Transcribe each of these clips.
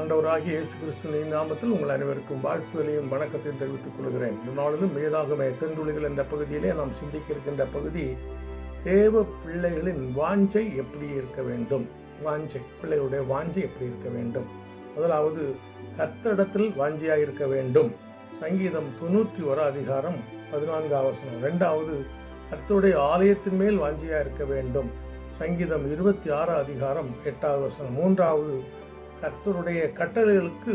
ஆண்டவராகிய இயேசு கிறிஸ்துவின் நாமத்தில் உங்கள் அனைவருக்கும் வாழ்த்துதலையும் வணக்கத்தையும் தெரிவித்துக் கொள்கிறேன். இந்த நாளிலும் மேதாகமே தென்றுளிகள் என்ற பகுதியிலே நாம் சிந்திக்க இருக்கின்ற பகுதி தேவ பிள்ளைகளின் வாஞ்சை எப்படி இருக்க வேண்டும்? வாஞ்சை பிள்ளைகளுடைய வாஞ்சை எப்படி இருக்க வேண்டும்? முதலாவது கர்த்தடத்தில் வாஞ்சியாக இருக்க வேண்டும்? சங்கீதம் தொண்ணூற்றி ஒரு அதிகாரம் பதினான்கு அவசரம் ரெண்டாவது கர்த்தருடைய ஆலயத்தின் மேல் வாஞ்சியாக இருக்க வேண்டும்? சங்கீதம் இருபத்தி ஆறு அதிகாரம் எட்டாவது வசனம். மூன்றாவது கர்த்தருடைய கட்டளைகளுக்கு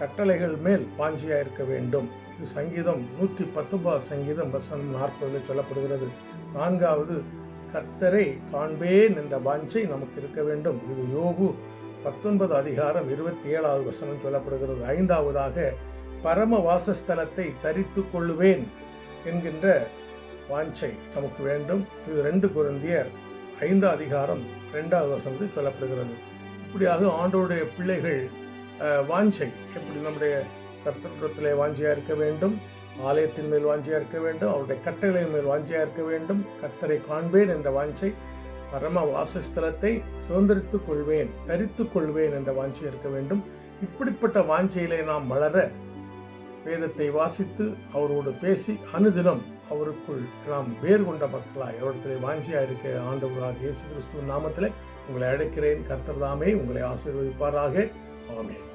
கட்டளைகள் மேல் வாஞ்சியாக இருக்க வேண்டும். இது சங்கீதம் நூற்றி பத்தொன்பது சங்கீதம் வசனம் நாற்பதில் சொல்லப்படுகிறது. நான்காவது கர்த்தரை காண்பேன் என்ற வாஞ்சை நமக்கு இருக்க வேண்டும். இது யோபு பத்தொன்பது அதிகாரம் இருபத்தி ஏழாவது வசனம் சொல்லப்படுகிறது. ஐந்தாவதாக பரம வாசஸ்தலத்தை தரித்து கொள்ளுவேன் என்கின்ற வாஞ்சை நமக்கு வேண்டும். இது ரெண்டு குருந்தியர் ஐந்து அதிகாரம் ரெண்டாவது வசனத்தில் சொல்லப்படுகிறது. இப்படியாக ஆண்டோடைய பிள்ளைகள் வாஞ்சை. எப்படி நம்முடைய கர்த்தரிடத்திலே வாஞ்சியாக இருக்க வேண்டும்? ஆலயத்தின் மேல் வாஞ்சியாக இருக்க வேண்டும்? அவருடைய கட்டளையின் மேல் வாஞ்சியாக இருக்க வேண்டும்? கர்த்தரை காண்பேன் என்ற வாஞ்சை பரம வாசஸ்தலத்தை சுதந்திரித்துக் கொள்வேன் தரித்துக் கொள்வேன் என்ற வாஞ்சை இருக்க வேண்டும். இப்படிப்பட்ட வாஞ்சையிலே நாம் வளர வேதத்தை வாசித்து அவரோடு பேசி அனுதினம் அவருக்குள் நாம் வேர் கொண்ட மக்களாய் அவரிடத்திலே வாஞ்சியாக இருக்க ஆண்டவராக இயேசு கிறிஸ்துவின் நாமத்திலே உங்களை அழைக்கிறேன். கர்த்தர் தாமே உங்களை ஆசீர்வதிப்பாராக. ஆமேன்.